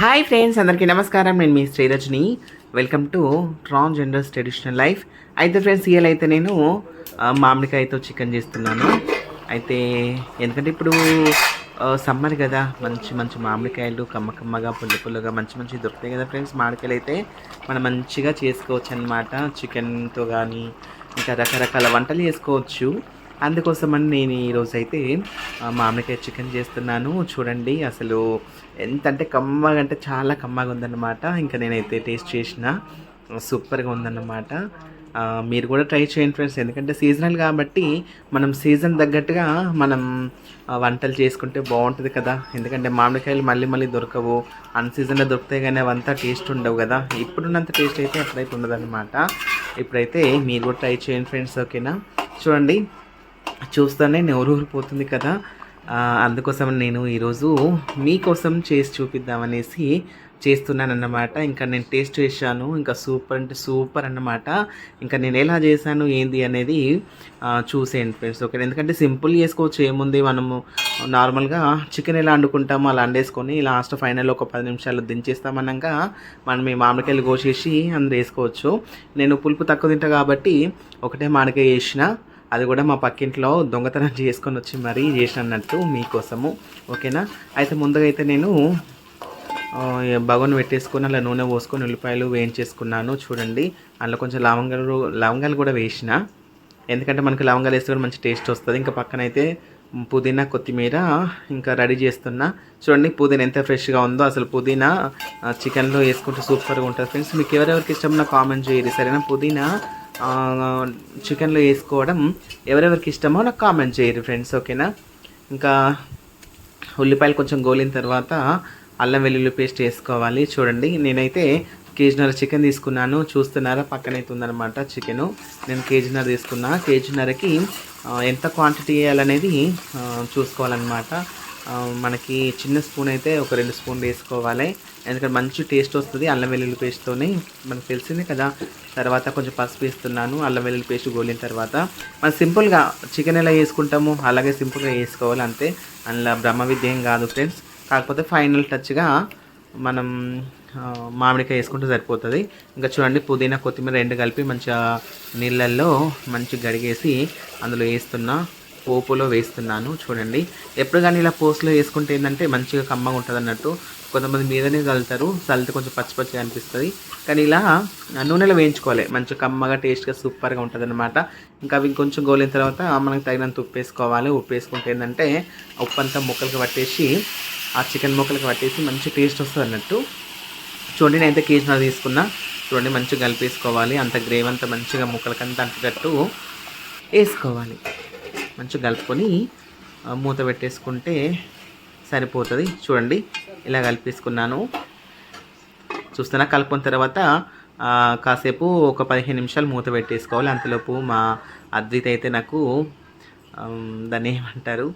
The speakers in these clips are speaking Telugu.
హాయ్ ఫ్రెండ్స్ అందరికీ నమస్కారం. నేను మీ Srirajni. Welcome to transgenders traditional life అయితే ఫ్రెండ్స్ ఇవాళ అయితే నేను మామిడికాయతో చికెన్ చేస్తున్నాను. అయితే ఎందుకంటే ఇప్పుడు సమ్మర్ కదా మంచి మంచి మామిడికాయలు కమ్మ కమ్మగా పుల్ల పుల్లగా మంచి మంచి దొరుకుతాయి కదా ఫ్రెండ్స్ మామిడికాయలు అయితే మనం మంచిగా చేసుకోవచ్చు అనమాట చికెన్తో కానీ ఇంకా రకరకాల వంటలు చేసుకోవచ్చు. అందుకోసమని నేను ఈరోజు అయితే మామిడికాయ చికెన్ చేస్తున్నాను. చూడండి అసలు ఎంత అంటే కమ్మగా అంటే చాలా కమ్మగా ఉందన్నమాట. ఇంకా నేనైతే టేస్ట్ చేసిన సూపర్గా ఉందన్నమాట. మీరు కూడా ట్రై చేయండి ఫ్రెండ్స్. ఎందుకంటే సీజనల్ కాబట్టి మనం సీజన్ తగ్గట్టుగా మనం వంటలు చేసుకుంటే బాగుంటుంది కదా. ఎందుకంటే మామిడికాయలు మళ్ళీ మళ్ళీ దొరకవు. అన్ సీజన్లో దొరుకుతాయి కానీ అవంతా టేస్ట్ ఉండవు కదా. ఇప్పుడున్నంత టేస్ట్ అయితే ఎప్పుడైతే ఉండదన్నమాట. ఇప్పుడైతే మీరు కూడా ట్రై చేయండి ఫ్రెండ్స్ ఓకేనా? చూడండి చూస్తానే నోరు ఊరిపోతుంది కదా. అందుకోసం నేను ఈరోజు మీకోసం చేసి చూపిద్దామనేసి చేస్తున్నాను అన్నమాట ఇంకా నేను టేస్ట్ చేశాను ఇంకా సూపర్ అంటే సూపర్ అన్నమాట. ఇంకా నేను ఎలా చేశాను ఏంది అనేది చూసేయండి ఫ్రెండ్స్ ఓకే ఎందుకంటే సింపుల్ చేసుకోవచ్చు ఏముంది? మనము నార్మల్గా చికెన్ ఎలా వండుకుంటామో అలా వండేసుకొని లాస్ట్ ఫైనల్ ఒక పది నిమిషాలు దించేస్తామన్నాక మనం ఈ మామిడికాయలు కోసేసి అందులో వేసుకోవచ్చు. నేను పులుపు తక్కువ తింటా కాబట్టి ఒకటే మామిడికాయ వేసిన. అది కూడా మా పక్కింట్లో దొంగతనం చేసుకొని వచ్చి మరీ చేసినట్టు మీకోసము ఓకేనా? అయితే ముందుగా అయితే నేను బగోన్ పెట్టేసుకొని అలా నూనె పోసుకొని ఉల్లిపాయలు వేయించేసుకున్నాను చూడండి. అందులో కొంచెం లవంగాలు లవంగాలు కూడా వేసిన. ఎందుకంటే మనకి లవంగాలు వేస్తే కూడా మంచి టేస్ట్ వస్తుంది. ఇంకా పక్కన అయితే పుదీనా కొత్తిమీర ఇంకా రెడీ చేస్తున్నా. చూడండి పుదీనా ఎంత ఫ్రెష్గా ఉందో. అసలు పుదీనా చికెన్లో వేసుకుంటే సూపర్గా ఉంటుంది. ఫ్రెండ్స్ మీకు ఎవరెవరికి ఇష్టం నా కామెంట్ చేయరు సరేనా? పుదీనా చికెన్లో వేసుకోవడం ఎవరెవరికి ఇష్టమో నాకు కామెంట్ చేయరు ఫ్రెండ్స్ ఓకేనా? ఇంకా ఉల్లిపాయలు కొంచెం గోలిన తర్వాత అల్లం వెల్లుల్లి పేస్ట్ వేసుకోవాలి. చూడండి నేనైతే కేజీన్నర చికెన్ తీసుకున్నాను. చూస్తున్నారా? పక్కనైతే ఉందన్నమాట చికెను. నేను కేజీన్నర తీసుకున్నా. కేజీన్నరకి ఎంత క్వాంటిటీ వేయాలనేది చూసుకోవాలన్నమాట. మనకి చిన్న స్పూన్ అయితే ఒక రెండు స్పూన్లు వేసుకోవాలి. ఎందుకంటే మంచి టేస్ట్ వస్తుంది అల్లం వెల్లుల్లి పేస్ట్తోనే. మనకు తెలిసింది కదా తర్వాత కొంచెం పసుపు వేస్తున్నాను అల్లం వెల్లుల్లి పేస్ట్ గోలిన తర్వాత. మనం సింపుల్గా చికెన్ ఎలా వేసుకుంటాము అలాగే సింపుల్గా వేసుకోవాలి అంతే. అందులో బ్రహ్మ విద్య ఏం కాదు ఫ్రెండ్స్. కాకపోతే ఫైనల్ టచ్గా మనం మామిడికాయ వేసుకుంటే సరిపోతుంది. ఇంకా చూడండి పుదీనా కొత్తిమీర రెండు కలిపి మంచిగా నీళ్ళల్లో మంచి గడిగేసి అందులో వేస్తున్నా. పోపులో వేస్తున్నాను చూడండి. ఎప్పుడు కానీ ఇలా పోస్ట్లో వేసుకుంటే ఏంటంటే మంచిగా కమ్మగా ఉంటుంది అన్నట్టు కొంతమంది మీదనే చల్లుతారు చల్లితే కొంచెం పచ్చి పచ్చిగా అనిపిస్తుంది. కానీ ఇలా నూనెలో వేయించుకోవాలి మంచిగా కమ్మగా టేస్ట్గా సూపర్గా ఉంటుంది అనమాట ఇంకా అవి కొంచెం గోలిన తర్వాత మనకు తగినంత ఉప్పు వేసుకోవాలి. ఉప్పు వేసుకుంటే ఏంటంటే ఉప్పు అంతా ముక్కలకి పట్టేసి ఆ చికెన్ ముక్కలకి పట్టేసి మంచి టేస్ట్ వస్తుంది అన్నట్టు చూడండి నేను అయితే కేజీ తీసుకున్నా. చూడండి మంచిగా కలిపేసుకోవాలి. అంత గ్రేవ్ అంతా మంచిగా ముక్కలకంతా అంతేటట్టు వేసుకోవాలి. మంచిగా కలుపుకొని మూత పెట్టేసుకుంటే సరిపోతుంది. చూడండి ఇలా కలిపేసుకున్నాను. చూస్తున్నా కలుపుకున్న తర్వాత కాసేపు ఒక పదిహేను నిమిషాలు మూత పెట్టేసుకోవాలి. అంతలోపు మా అద్విత అయితే నాకు దాన్ని ఏమంటారు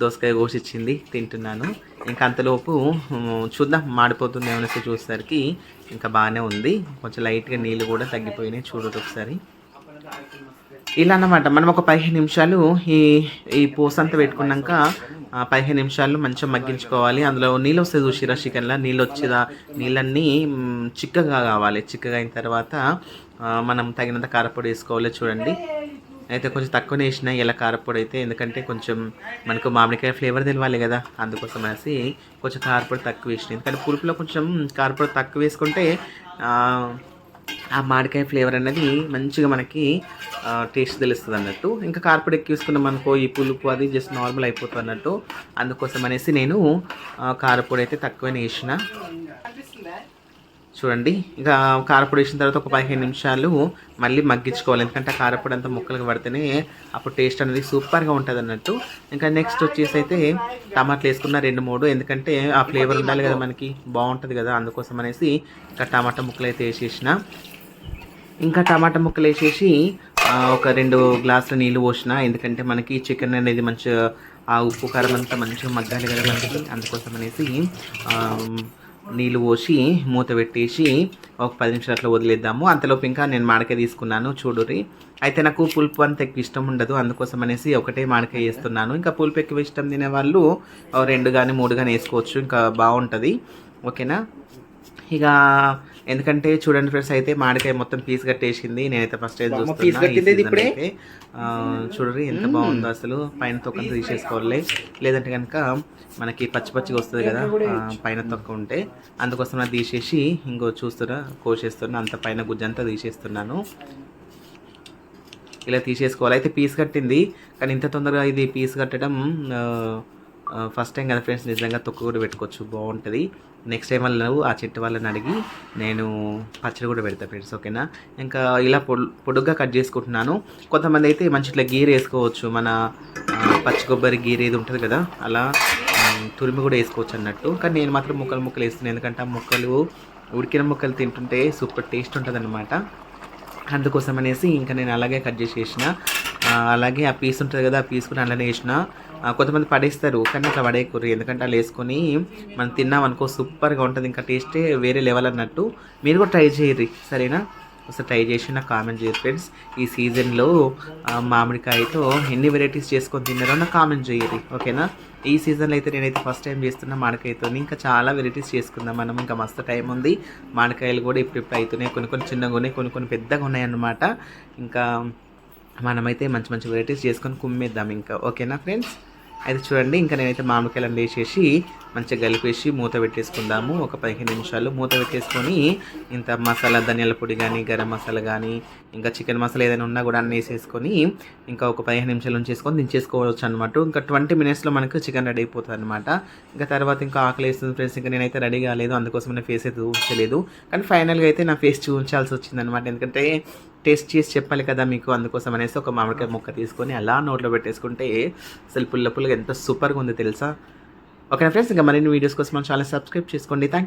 దోసకాయ కోసిచ్చింది తింటున్నాను. ఇంకా అంతలోపు చూద్దాం మాడిపోతుంది అనేసి చూసేసరికి ఇంకా బాగానే ఉంది. కొంచెం లైట్గా నీళ్ళు కూడా తగ్గిపోయినాయి. చూడదు ఒకసారి. ఇలా అన్నమాట. మనం ఒక పదిహేను నిమిషాలు ఈ ఈ పోస్ అంతా పెట్టుకున్నాక పదిహేను నిమిషాలు మంచిగా మగ్గించుకోవాలి. అందులో నీళ్ళు వస్తాయి చూసిరా చికెన్లో? నీళ్ళు వచ్చేదా నీళ్ళన్నీ చిక్కగా కావాలి. చిక్కగా అయిన తర్వాత మనం తగినంత కారపొడి వేసుకోవాలి. చూడండి. అయితే కొంచెం తక్కువనే వేసిన ఇలా కారపొడి అయితే ఎందుకంటే కొంచెం మనకు మామిడికాయ ఫ్లేవర్ తెలియాలి కదా. అందుకోసం అనేసి కొంచెం కారపొడి తక్కువ వేసిన. ఎందుకంటే పులుపులో కొంచెం కారపొడి తక్కువ వేసుకుంటే ఆ, మామిడికాయ ఫ్లేవర్ అనేది మంచిగా మనకి టేస్ట్ తెలుస్తుంది అన్నట్టు. ఇంకా కార్పొరేట్ ఎక్కువ అనుకో ఈ పులుపు అది జస్ట్ నార్మల్ అయిపోతుంది అన్నట్టు. అందుకోసం అనేసి నేను కారపొడి అయితే తక్కువనే వేసిన. చూడండి. ఇక కారపొడి వేసిన తర్వాత ఒక పదిహేను నిమిషాలు మళ్ళీ మగ్గించుకోవాలి. ఎందుకంటే ఆ కారపొడి అంతా ముక్కలకు పడితేనే అప్పుడు టేస్ట్ అనేది సూపర్గా ఉంటుంది అన్నట్టు ఇంకా నెక్స్ట్ వచ్చేసి అయితే టమాటాలు వేసుకున్న రెండు మూడు. ఎందుకంటే ఆ ఫ్లేవర్ ఉండాలి కదా మనకి. బాగుంటుంది కదా అందుకోసం అనేసి ఇంకా టమాటా ముక్కలు అయితే వేసేసిన. ఇంకా టమాటా ముక్కలు వేసేసి ఒక రెండు గ్లాసుల నీళ్ళు పోసిన. ఎందుకంటే మనకి చికెన్ అనేది మంచిగా ఆ ఉప్పు కారం అంతా మంచిగా మగ్గాలి కదా మనకి. అందుకోసం అనేసి నీళ్ళు పోసి మూత పెట్టేసి ఒక పది నిమిషాలు అట్లా వదిలేద్దాము. అంతలోపు ఇంకా నేను మాడకాయ తీసుకున్నాను చూడురి అయితే నాకు పులుపు అంత ఎక్కువ ఇష్టం ఉండదు అందుకోసం అనేసి ఒకటే మాడకాయ వేస్తున్నాను ఇంకా పులుపు ఎక్కువ ఇష్టం తినే వాళ్ళు రెండు కానీ మూడు కానీ వేసుకోవచ్చు ఇంకా బాగుంటుంది. ఓకేనా? ఇక ఎందుకంటే చూడండి ఫ్రెండ్స్ అయితే మామిడికాయ మొత్తం పీస్ కట్టేసింది. నేనైతే ఫస్ట్ టైం అమ్మ, చూస్తున్నా piece ఈ కట్టింది season ఇప్పుడే? అయితే. ఆ, చూడండి ఎంత బాగుందో అసలు. పైన తొక్క తీసేసుకోవాలి. లేదంటే కనుక మనకి పచ్చి పచ్చిగా వస్తుంది కదా పైన తొక్క ఉంటే. అందుకోసం అది తీసేసి ఇంకో చూస్తున్నా కోసేస్తున్నా అంత పైన గుజ్జంతా తీసేస్తున్నాను. ఇలా తీసేసుకోవాలి. అయితే పీస్ కట్టింది కానీ ఇంత తొందరగా ఇది పీస్ కట్టడం ఫస్ట్ టైం కదా ఫ్రెండ్స్ నిజంగా తొక్క కూడా పెట్టుకోవచ్చు బాగుంటుంది. నెక్స్ట్ టైం వాళ్ళు ఆ చెట్టు వాళ్ళని అడిగి నేను పచ్చడి కూడా పెడతా ఫ్రెండ్స్ ఓకేనా ఇంకా ఇలా పొడు పొడుగ్గా కట్ చేసుకుంటున్నాను. కొంతమంది అయితే మంచి ఇట్లా గీర్ వేసుకోవచ్చు మన పచ్చి కొబ్బరి గీర్ ఏది ఉంటుంది కదా అలా తురిమి కూడా వేసుకోవచ్చు అన్నట్టు. కానీ నేను మాత్రం ముక్కలు ముక్కలు వేస్తున్నాను ఎందుకంటే ఆ ముక్కలు ఉడికిన ముక్కలు తింటుంటే సూపర్ టేస్ట్ ఉంటుంది అందుకోసం అనేసి ఇంకా నేను అలాగే కట్ చేసి వేసిన అలాగే ఆ పీస్ ఉంటుంది కదా ఆ పీస్ కూడా అలానే వేసిన. కొంతమంది పడేస్తారు కానీ అట్లా పడేయకూరు ఎందుకంటే అలా వేసుకొని మనం తిన్నాం అనుకో సూపర్గా ఉంటుంది. ఇంకా టేస్టే వేరే లెవెల్ అన్నట్టు. మీరు కూడా ట్రై చేయరు సరేనా? ఒకసారి ట్రై చేసి నాకు కామెంట్ చేయరు ఫ్రెండ్స్. ఈ సీజన్లో మామిడికాయతో ఎన్ని వెరైటీస్ చేసుకొని తిన్నారో నాకు కామెంట్ చేయరు ఓకేనా? ఈ సీజన్లో అయితే నేనైతే ఫస్ట్ టైం చేస్తున్నా మామిడికాయతో ఇంకా చాలా వెరైటీస్ చేసుకుందాం. మనం ఇంకా మస్తు టైం ఉంది. మామిడికాయలు కూడా ఇప్పుడు ఇప్పుడు అవుతున్నాయి కొన్ని కొన్ని చిన్నగా ఉన్నాయి కొన్ని కొన్ని పెద్దగా ఉన్నాయి అన్నమాట ఇంకా మనమైతే మంచి మంచి వెరైటీస్ చేసుకొని కుమ్మేద్దాం ఇంకా. ఓకేనా ఫ్రెండ్స్ అయితే చూడండి ఇంకా నేనైతే మామిడికాయలను వేసేసి మంచిగా కలిపేసి మూత పెట్టేసుకుందాము. ఒక పదిహేను నిమిషాలు మూత పెట్టేసుకొని ఇంత మసాలా ధనియాల పొడి కానీ గరం మసాలా కానీ ఇంకా చికెన్ మసాలా ఏదైనా ఉన్నా కూడా అన్నీ వేసేసుకొని ఇంకా ఒక పదిహేను నిమిషాలు ఉంచేసుకొని దించేసుకోవచ్చు అనమాట ఇంకా ట్వంటీ మినిట్స్లో మనకు చికెన్ రెడీ అయిపోతుంది అనమాట ఇంకా తర్వాత ఇంకా ఆకలి వేస్తుంది ఫ్రెండ్స్ ఇంకా నేనైతే రెడీ కాలేదు అందుకోసం నా ఫేస్ అయితే చూపించలేదు. కానీ ఫైనల్గా అయితే నా ఫేస్ చూపించాల్సి వచ్చిందనమాట ఎందుకంటే టేస్ట్ చేసి చెప్పాలి కదా మీకు అందుకోసం అనేసి ఒక మామిడికాయ ముక్క తీసుకొని అలా నోట్లో పెట్టేసుకుంటే అసలు పుల్ల పుల్లగా ఎంత సూపర్గా ఉంది తెలుసా? ఓకే ఫ్రెండ్స్ ఇంకా మరిన్ని వీడియోస్ కోసం మన ఛానల్ సబ్స్క్రైబ్ చేసుకోండి. థ్యాంక్